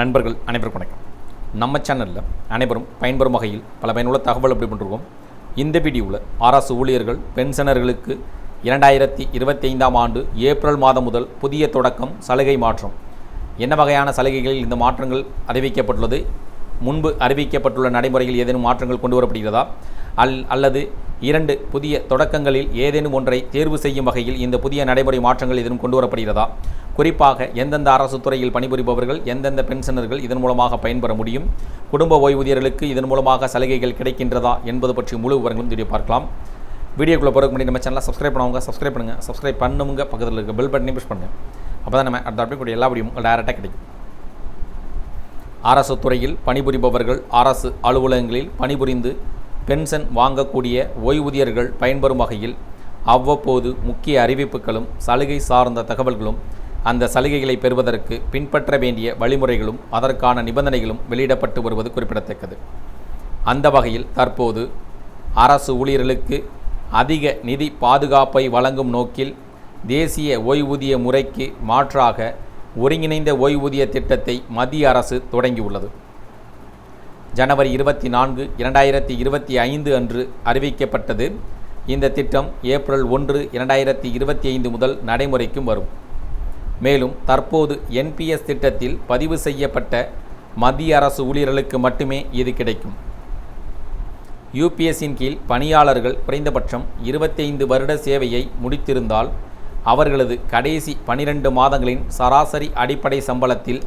நண்பர்கள் அனைவருக்கும் வணக்கம். நம்ம சேனலில் அனைவரும் பயன்பெறும் வகையில் பல பயனுள்ள தகவல் அப்படி பண்ணிருக்கோம். இந்த வீடியோவில் அரசு ஊழியர்கள் பென்ஷனர்களுக்கு இரண்டாயிரத்தி இருபத்தி ஐந்தாம் ஆண்டு ஏப்ரல் மாதம் முதல் புதிய தொடக்கம் சலுகை மாற்றம். என்ன வகையான சலுகைகளில் இந்த மாற்றங்கள் அறிவிக்கப்பட்டுள்ளது? முன்பு அறிவிக்கப்பட்டுள்ள நடைமுறையில் ஏதேனும் மாற்றங்கள் கொண்டு வரப்படுகிறதா? அல் அல்லது இரண்டு புதிய தொடக்கங்களில் ஏதேனும் ஒன்றை தேர்வு செய்யும் வகையில் இந்த புதிய நடைமுறை மாற்றங்கள் எதுவும் கொண்டு வரப்படுகிறதா? குறிப்பாக எந்தெந்த அரசு துறையில் பணிபுரிபவர்கள் எந்தெந்த பென்ஷனர்கள் இதன் மூலமாக பயன்பெற முடியும் குடும்ப ஓய்வூதியர்களுக்கு இதன் மூலமாக சலுகைகள் கிடைக்கின்றதா என்பது பற்றி முழு விவரங்களும் வீடியோ பார்க்கலாம். வீடியோக்குள்ளே போகிறதுக்கு முன்னாடி நம்ம சேனலை சப்ஸ்கிரைப் பண்ணுவாங்க சப்ஸ்கிரைப் பண்ணுங்கள் சப்ஸ்கிரைப் பண்ணுங்க பக்கத்தில் இருக்க பெல் பட்டனையும் புஷ் பண்ணுங்கள் அப்போ தான் நம்ம அடுத்த அப்படி கூடிய எல்லா வீடியும் டேரெக்டாக கிடைக்கும். அரசு துறையில் பணிபுரிபவர்கள் அரசு அலுவலகங்களில் பணிபுரிந்து பென்ஷன் வாங்கக்கூடிய ஓய்வூதியர்கள் பயன்பெறும் வகையில் அவ்வப்போது முக்கிய அறிவிப்புகளும் சலுகை சார்ந்த தகவல்களும் அந்த சலுகைகளை பெறுவதற்கு பின்பற்ற வேண்டிய வழிமுறைகளும் அதற்கான நிபந்தனைகளும் வெளியிடப்பட்டு வருவது குறிப்பிடத்தக்கது. அந்த வகையில் தற்போது அரசு ஊழியர்களுக்கு அதிக நிதி பாதுகாப்பை வழங்கும் நோக்கில் தேசிய ஓய்வூதிய முறைக்கு மாற்றாக ஒருங்கிணைந்த ஓய்வூதிய திட்டத்தை மத்திய அரசு தொடங்கியுள்ளது. ஜனவரி இருபத்தி நான்கு இரண்டாயிரத்தி இருபத்தி ஐந்து அன்று அறிவிக்கப்பட்டது. இந்த திட்டம் ஏப்ரல் ஒன்று இரண்டாயிரத்தி இருபத்தி ஐந்து முதல் நடைமுறைக்கும் வரும். மேலும் தற்போது என்பிஎஸ் திட்டத்தில் பதிவு செய்யப்பட்ட மத்திய அரசு ஊழியர்களுக்கு மட்டுமே இது கிடைக்கும். யூபிஎஸ்ஸின் கீழ் பணியாளர்கள் குறைந்தபட்சம் இருபத்தைந்து வருட சேவையை முடித்திருந்தால் அவர்களது கடைசி பனிரெண்டு மாதங்களின் சராசரி அடிப்படை சம்பளத்தில்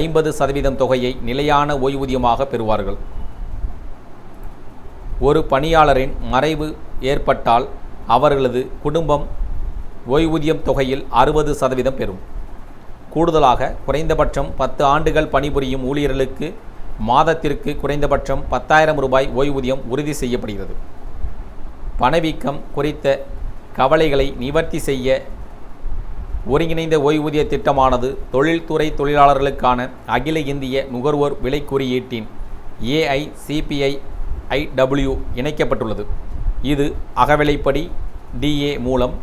ஐம்பது சதவீதம் தொகையை நிலையான ஓய்வூதியமாக பெறுவார்கள். ஒரு பணியாளரின் மறைவு ஏற்பட்டால் அவர்களது குடும்பம் ஓய்வூதியம் தொகையில் அறுபது சதவீதம் பெறும். கூடுதலாக குறைந்தபட்சம் பத்து ஆண்டுகள் பணிபுரியும் ஊழியர்களுக்கு மாதத்திற்கு குறைந்தபட்சம் பத்தாயிரம் ரூபாய் ஓய்வூதியம் உறுதி செய்யப்படுகிறது. பணவீக்கம் குறித்த கவலைகளை நிவர்த்தி செய்ய ஒருங்கிணைந்த ஓய்வூதிய திட்டமானது தொழில்துறை தொழிலாளர்களுக்கான அகில இந்திய நுகர்வோர் விலை குறியீட்டின் ஏஐசிபிஐ ஐடபிள்யூ இணைக்கப்பட்டுள்ளது. இது அகவிலைப்படி டிஏ மூலம்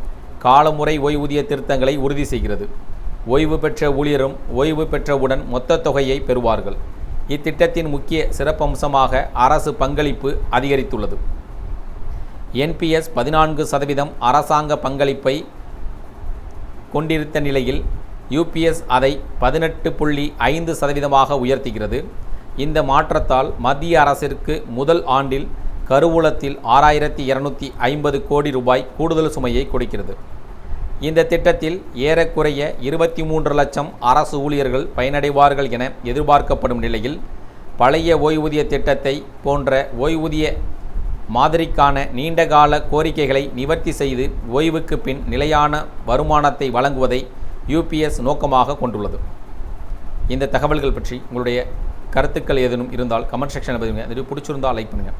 காலமுறை ஓய்வூதிய திருத்தங்களை உறுதி செய்கிறது. ஓய்வு பெற்ற ஊழியரும் ஓய்வு பெற்றவுடன் மொத்த தொகையை பெறுவார்கள். இத்திட்டத்தின் முக்கிய சிறப்பம்சமாக அரசு பங்களிப்பு அதிகரித்துள்ளது. என்பிஎஸ் பதினான்கு சதவீதம் அரசாங்க பங்களிப்பை கொண்டிருந்த நிலையில் யூபிஎஸ் அதை பதினெட்டு புள்ளி ஐந்து சதவீதமாக உயர்த்துகிறது. இந்த மாற்றத்தால் மத்திய அரசிற்கு முதல் ஆண்டில் கருவூலத்தில் ஆறாயிரத்தி இரநூத்தி ஐம்பது கோடி ரூபாய் கூடுதல் சுமையை கொடுக்கிறது. இந்த திட்டத்தில் ஏறக்குறைய இருபத்தி மூன்று லட்சம் அரசு ஊழியர்கள் பயனடைவார்கள் என எதிர்பார்க்கப்படும் நிலையில் பழைய ஓய்வூதிய திட்டத்தை போன்ற ஓய்வூதிய மாதிரிக்கான நீண்டகால கோரிக்கைகளை நிவர்த்தி செய்து ஓய்வுக்கு பின் நிலையான வருமானத்தை வழங்குவதை யுபிஎஸ் நோக்கமாக கொண்டுள்ளது. இந்த தகவல்கள் பற்றி உங்களுடைய கருத்துக்கள் ஏதேனும் இருந்தால் கமெண்ட் செக்ஷனில் பதிவுங்க இந்த பிடிச்சிருந்தால் லைக் பண்ணுங்கள்